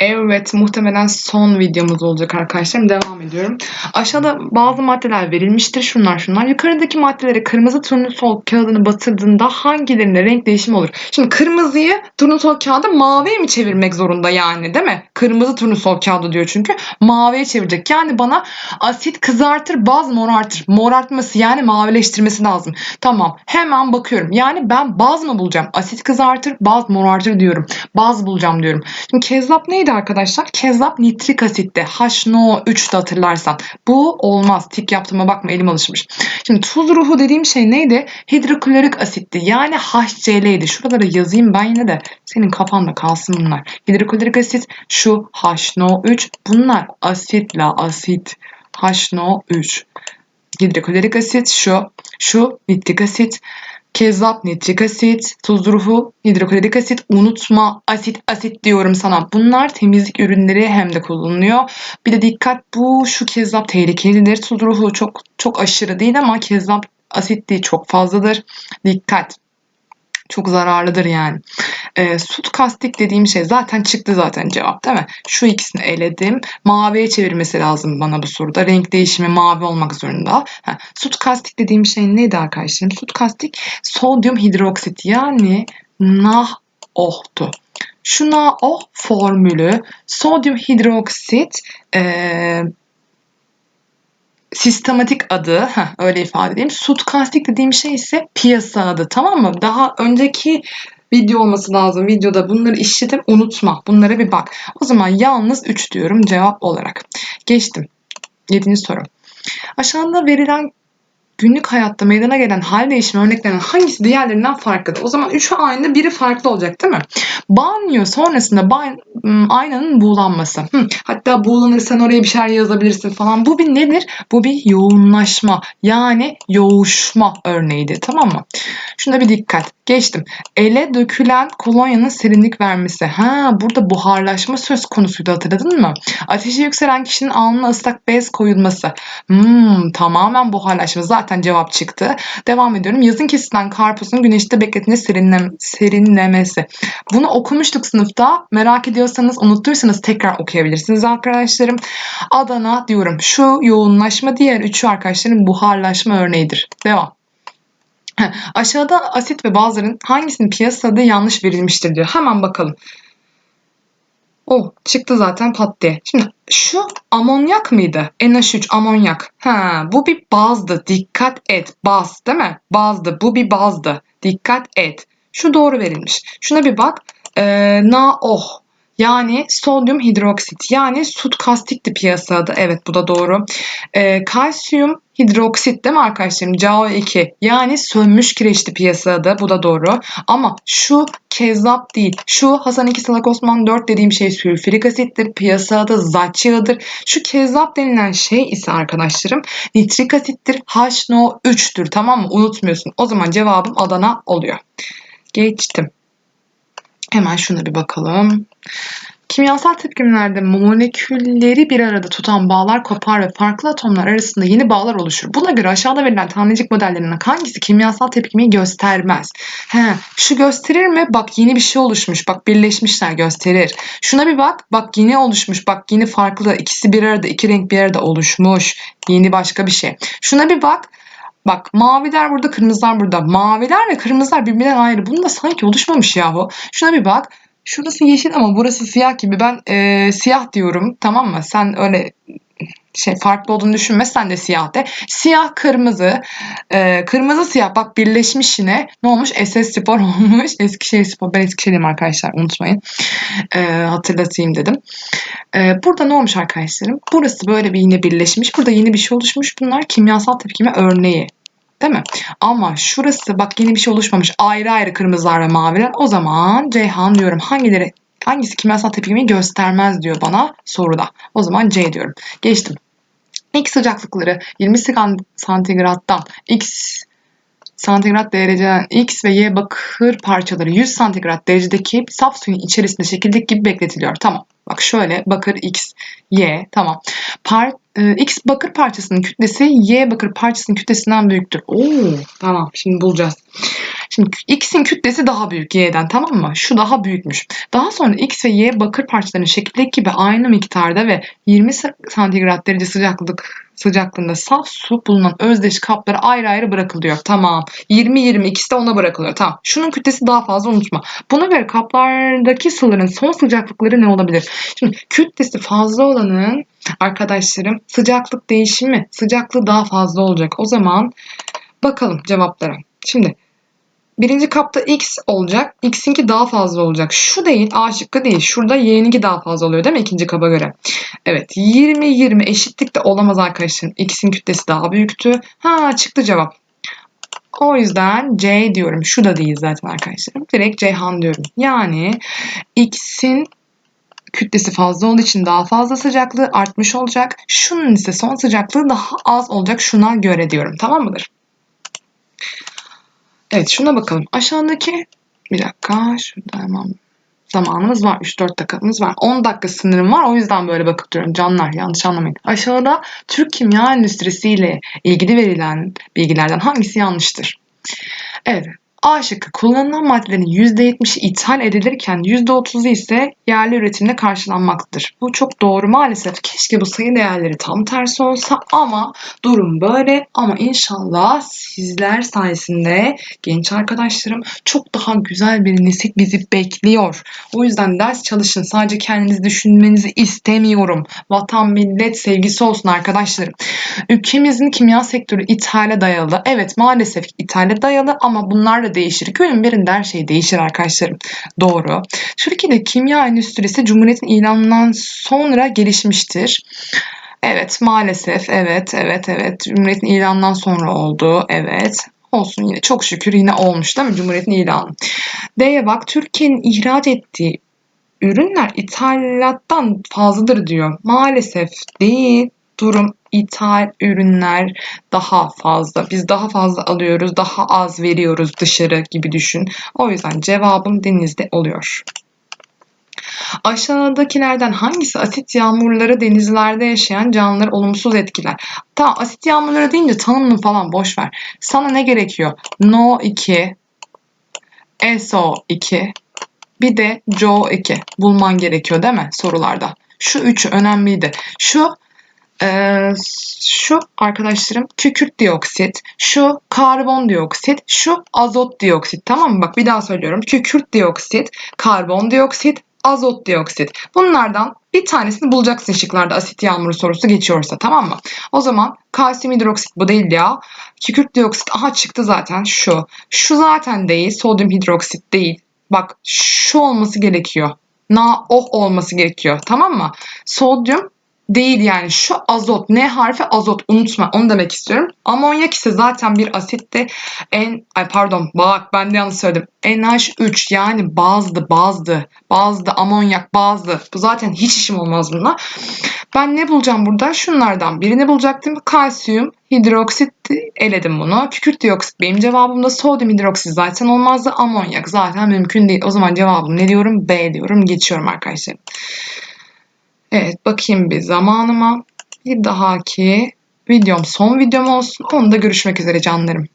Evet, muhtemelen son videomuz olacak arkadaşlarım. Devam ediyorum. Aşağıda bazı maddeler verilmiştir. Şunlar şunlar. Yukarıdaki maddelere kırmızı turnusol kağıdını batırdığında hangilerinde renk değişimi olur? Şimdi kırmızıyı turnusol kağıdı maviye mi çevirmek zorunda yani değil mi? Kırmızı turnusol kağıdı diyor çünkü. Maviye çevirecek. Yani bana asit kızartır, baz morartır. Morartması yani mavileştirmesi lazım. Tamam. Hemen bakıyorum. Yani ben baz mı bulacağım? Asit kızartır, baz morartır diyorum. Baz bulacağım diyorum. Şimdi kezzap neydi arkadaşlar? Kezzap nitrik asitte. HNO3'te hatırlarsan. Bu olmaz. Tik yaptığıma bakma elim alışmış. Şimdi tuz ruhu dediğim şey neydi? Hidroklorik asitti. Yani HCl'ydi. Şuralara yazayım ben yine de senin kafanda kalsın bunlar. Hidroklorik asit şu HNO3. Bunlar asitle asit. HNO3. Hidroklorik asit şu. Şu nitrik asit. Kezzap, nitrik asit, tuz ruhu, hidroklorik asit, unutma asit, asit diyorum sana. Bunlar temizlik ürünleri hem de kullanılıyor. Bir de dikkat bu şu kezzap tehlikelidir. Tuz ruhu çok çok aşırı değil ama kezzap asitliği çok fazladır. Dikkat. Çok zararlıdır yani. E, sut kastik dediğim şey zaten çıktı zaten cevap değil mi? Şu ikisini eledim. Maviye çevirmesi lazım bana bu soruda. Renk değişimi mavi olmak zorunda. Ha, sut kastik dediğim şey neydi arkadaşlarım? Sut kastik sodyum hidroksit yani NaOH'tu. Şu NaOH formülü sodyum hidroksit e, sistematik adı, heh, öyle ifade edeyim. Sut kastik dediğim şey ise piyasa adı tamam mı? Daha önceki video olması lazım. Videoda bunları işletim unutma. Bunlara bir bak. O zaman yalnız 3 diyorum cevap olarak. Geçtim. 7. soru. Aşağıda verilen günlük hayatta meydana gelen hal değişimi örneklerinden hangisi diğerlerinden farklıdır? O zaman üçü aynı, biri farklı olacak değil mi? Banyo sonrasında ban aynanın buğulanması. Hı, hatta buğulanırsan oraya bir şeyler yazabilirsin falan. Bu bir nedir? Bu bir yoğunlaşma. Yani yoğuşma örneğidir. Tamam mı? Şuna bir dikkat. Geçtim. Ele dökülen kolonyanın serinlik vermesi. Ha, burada buharlaşma söz konusuydu hatırladın mı? Ateşi yükselen kişinin alnına ıslak bez koyulması. Hmm, tamamen buharlaşma. Zaten cevap çıktı. Devam ediyorum. Yazın kesilen karpuzun güneşte bekletince serinlem serinlemesi. Bunu okumuştuk sınıfta. Merak ediyorsanız, unuttuysanız tekrar okuyabilirsiniz arkadaşlarım. Adana diyorum. Şu yoğunlaşma diğer üçü arkadaşlarım buharlaşma örneğidir. Devam. Aşağıda asit ve bazıların hangisinin piyasada yanlış verilmiştir diyor. Hemen bakalım. Oh çıktı zaten pat diye. Şimdi şu amonyak mıydı? NH3 amonyak. Ha, bu bir bazdı. Dikkat et. Baz değil mi? Bazdı. Bu bir bazdı. Dikkat et. Şu doğru verilmiş. Şuna bir bak. Ee, NaOH. Yani sodyum hidroksit. Yani sut kastikti piyasada. Evet bu da doğru. Ee, kalsiyum hidroksit değil mi arkadaşlarım? CO2 yani sönmüş kireçli piyasada bu da doğru. Ama şu kezzap değil. Şu Hasan 2 Salak Osman 4 dediğim şey sülfürik asittir. Piyasada zat yağıdır. Şu kezzap denilen şey ise arkadaşlarım nitrik asittir. HNO3'tür tamam mı? Unutmuyorsun. O zaman cevabım Adana oluyor. Geçtim. Hemen şuna bir bakalım. Kimyasal tepkimelerde molekülleri bir arada tutan bağlar kopar ve farklı atomlar arasında yeni bağlar oluşur. Buna göre aşağıda verilen tanecik modellerinden hangisi kimyasal tepkimeyi göstermez? He, şu gösterir mi? Bak yeni bir şey oluşmuş. Bak birleşmişler gösterir. Şuna bir bak. Bak yeni oluşmuş. Bak yeni farklı. İkisi bir arada, iki renk bir arada oluşmuş. Yeni başka bir şey. Şuna bir bak. Bak maviler burada, kırmızılar burada. Maviler ve kırmızılar birbirinden ayrı. Bunda sanki oluşmamış yahu. Şuna bir bak. Şurası yeşil ama burası siyah gibi. Ben e, siyah diyorum tamam mı? Sen öyle şey farklı olduğunu düşünme sen de siyah de. Siyah kırmızı, e, kırmızı siyah bak birleşmiş yine. Ne olmuş? SS Spor olmuş. Eskişehir Spor. Ben Eskişehir'im arkadaşlar unutmayın. E, hatırlatayım dedim. E, burada ne olmuş arkadaşlarım? Burası böyle bir yine birleşmiş. Burada yeni bir şey oluşmuş. Bunlar kimyasal tepkime örneği. Değil mi? Ama şurası bak yeni bir şey oluşmamış. Ayrı ayrı kırmızılar ve maviler. O zaman Ceyhan diyorum. Hangileri hangisi kimyasal tepkimeyi göstermez diyor bana soruda. O zaman C diyorum. Geçtim. X sıcaklıkları 20 santigrattan X santigrat dereceden X ve Y bakır parçaları 100 santigrat derecedeki saf suyun içerisinde şekildeki gibi bekletiliyor. Tamam. Bak şöyle bakır X, Y tamam. Par, e, X bakır parçasının kütlesi Y bakır parçasının kütlesinden büyüktür. Oo tamam şimdi bulacağız. Şimdi X'in kütlesi daha büyük Y'den tamam mı? Şu daha büyükmüş. Daha sonra X ve Y bakır parçalarının şekildeki gibi aynı miktarda ve 20 santigrat derece sıcaklık sıcaklığında saf su bulunan özdeş kaplara ayrı ayrı bırakılıyor. Tamam. 20-20 ikisi de ona bırakılıyor. Tamam. Şunun kütlesi daha fazla unutma. Buna göre kaplardaki suların son sıcaklıkları ne olabilir? Şimdi kütlesi fazla olanın arkadaşlarım sıcaklık değişimi sıcaklığı daha fazla olacak. O zaman bakalım cevaplara. Şimdi birinci kapta X olacak. X'inki daha fazla olacak. Şu değil A şıkkı değil. Şurada Y'ninki daha fazla oluyor değil mi ikinci kaba göre? Evet 20-20 eşitlik de olamaz arkadaşlarım. X'in kütlesi daha büyüktü. Ha çıktı cevap. O yüzden C diyorum. Şu da değil zaten arkadaşlarım. Direkt Ceyhan diyorum. Yani X'in kütlesi fazla olduğu için daha fazla sıcaklığı artmış olacak. Şunun ise son sıcaklığı daha az olacak şuna göre diyorum. Tamam mıdır? Evet şuna bakalım. Aşağıdaki bir dakika şurada hemen zamanımız var. 3-4 dakikamız var. 10 dakika sınırım var. O yüzden böyle bakıp duruyorum. Canlar yanlış anlamayın. Aşağıda Türk kimya endüstrisiyle ilgili verilen bilgilerden hangisi yanlıştır? Evet. A şıkkı kullanılan maddelerin %70'i ithal edilirken %30'u ise yerli üretimde karşılanmaktadır. Bu çok doğru maalesef. Keşke bu sayı değerleri tam tersi olsa ama durum böyle. Ama inşallah sizler sayesinde genç arkadaşlarım çok daha güzel bir nesil bizi bekliyor. O yüzden ders çalışın. Sadece kendinizi düşünmenizi istemiyorum. Vatan millet sevgisi olsun arkadaşlarım. Ülkemizin kimya sektörü ithale dayalı. Evet maalesef ithale dayalı ama bunlar da değişir. Günün birinde her şey değişir arkadaşlarım. Doğru. Türkiye'de kimya endüstrisi Cumhuriyet'in ilanından sonra gelişmiştir. Evet maalesef evet evet evet Cumhuriyet'in ilanından sonra oldu evet olsun yine çok şükür yine olmuş değil mi Cumhuriyet'in ilanı. D'ye bak Türkiye'nin ihraç ettiği ürünler ithalattan fazladır diyor. Maalesef değil durum ithal ürünler daha fazla. Biz daha fazla alıyoruz, daha az veriyoruz dışarı gibi düşün. O yüzden cevabım denizde oluyor. Aşağıdakilerden hangisi asit yağmurları denizlerde yaşayan canlıları olumsuz etkiler? Tamam asit yağmurları deyince tanımını falan boş ver. Sana ne gerekiyor? NO2, SO2, bir de CO2 bulman gerekiyor değil mi sorularda? Şu üçü önemliydi. Şu ee, şu arkadaşlarım kükürt dioksit, şu karbondioksit, şu azot dioksit. Tamam mı? Bak bir daha söylüyorum. Kükürt dioksit, karbondioksit, azot dioksit. Bunlardan bir tanesini bulacaksın şıklarda asit yağmuru sorusu geçiyorsa tamam mı? O zaman kalsiyum hidroksit bu değil ya. Kükürt dioksit aha çıktı zaten şu. Şu zaten değil. Sodyum hidroksit değil. Bak şu olması gerekiyor. Na oh olması gerekiyor. Tamam mı? Sodyum değil yani şu azot N harfi azot unutma onu demek istiyorum. Amonyak ise zaten bir asitti. En ay pardon bak ben de yanlış söyledim. NH3 yani bazdı bazdı bazdı amonyak bazdı. Bu zaten hiç işim olmaz bununla. Ben ne bulacağım burada? Şunlardan birini bulacaktım. Kalsiyum hidroksit eledim bunu. Kükürt dioksit benim cevabımda. Sodyum hidroksit zaten olmazdı. Amonyak zaten mümkün değil. O zaman cevabım ne diyorum? B diyorum. Geçiyorum arkadaşlar. Evet bakayım bir zamanıma. Bir dahaki videom son videom olsun. Onda görüşmek üzere canlarım.